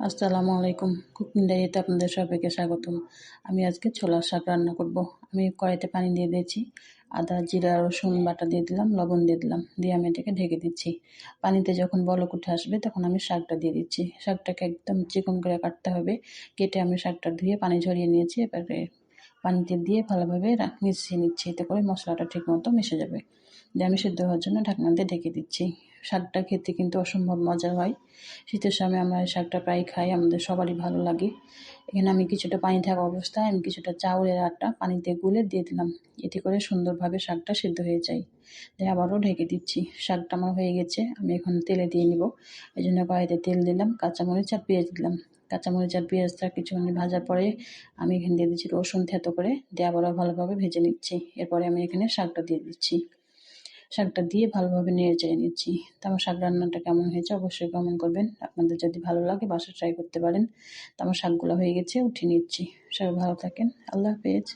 আসসালামু আলাইকুম কুকিং ডায়েরিতে আপনাদের সবাইকে স্বাগতম। আমি আজকে ছোলার শাক রান্না করব। আমি কড়াইতে পানি দিয়ে দিয়েছি, আদা, জিরা, রসুন, বাটা দিয়ে দিলাম, লবণ দিয়ে দিলাম, দিয়ে আমি এটাকে ঢেকে দিচ্ছি। পানিতে যখন বলক উঠে আসবে তখন আমি শাকটা দিয়ে দিচ্ছি। শাকটাকে একদম চিকন করে কাটতে হবে। কেটে আমি শাকটা ধুয়ে পানি ঝরিয়ে নিয়েছি, এবারে পানিতে দিয়ে ভালোভাবে মিশিয়ে নিচ্ছি। এতে করে মশলাটা ঠিক মতো মিশে যাবে। দিয়ে আমি সেদ্ধ হওয়ার জন্য ঢাকনা দিয়ে ঢেকে দিচ্ছি। শাকটা খেতে কিন্তু অসম্ভব মজা হয়। শীতের সময় আমরা এই শাকটা প্রায় খাই, আমাদের সবারই ভালো লাগে। এখানে আমি কিছুটা পানি থাকা অবস্থায় আমি কিছুটা চাউলের আটা পানিতে গুলে দিয়ে দিলাম। এতে করে সুন্দরভাবে শাকটা সিদ্ধ হয়ে যায়। দিয়ে আবারও ঢেকে দিচ্ছি। শাকটা আমার হয়ে গেছে, আমি এখন তেলে দিয়ে নিব। এই জন্য কড়াইতে তেল দিলাম, কাঁচামরিচ আর পেঁয়াজ দিলাম। কাঁচামরিচ আর পেঁয়াজটা কিছুক্ষণ ভাজার পরে আমি এখানে দিয়ে দিচ্ছি রসুন থেতো করে। দিয়ে আবারও ভালোভাবে ভেজে নিচ্ছি। এরপরে আমি এখানে শাকটা দিয়ে দিচ্ছি। শাকটা দিয়ে ভালোভাবে নেড়ে নিচ্ছি। তো আমার শাক রান্নাটা কেমন হয়েছে অবশ্যই কমেন্ট করবেন। আপনাদের যদি ভালো লাগে বাসা ট্রাই করতে পারেন। তো আমার শাকগুলো হয়ে গেছে, উঠিয়ে নিচ্ছি। সবাই ভালো থাকেন। আল্লাহ হাফেজ।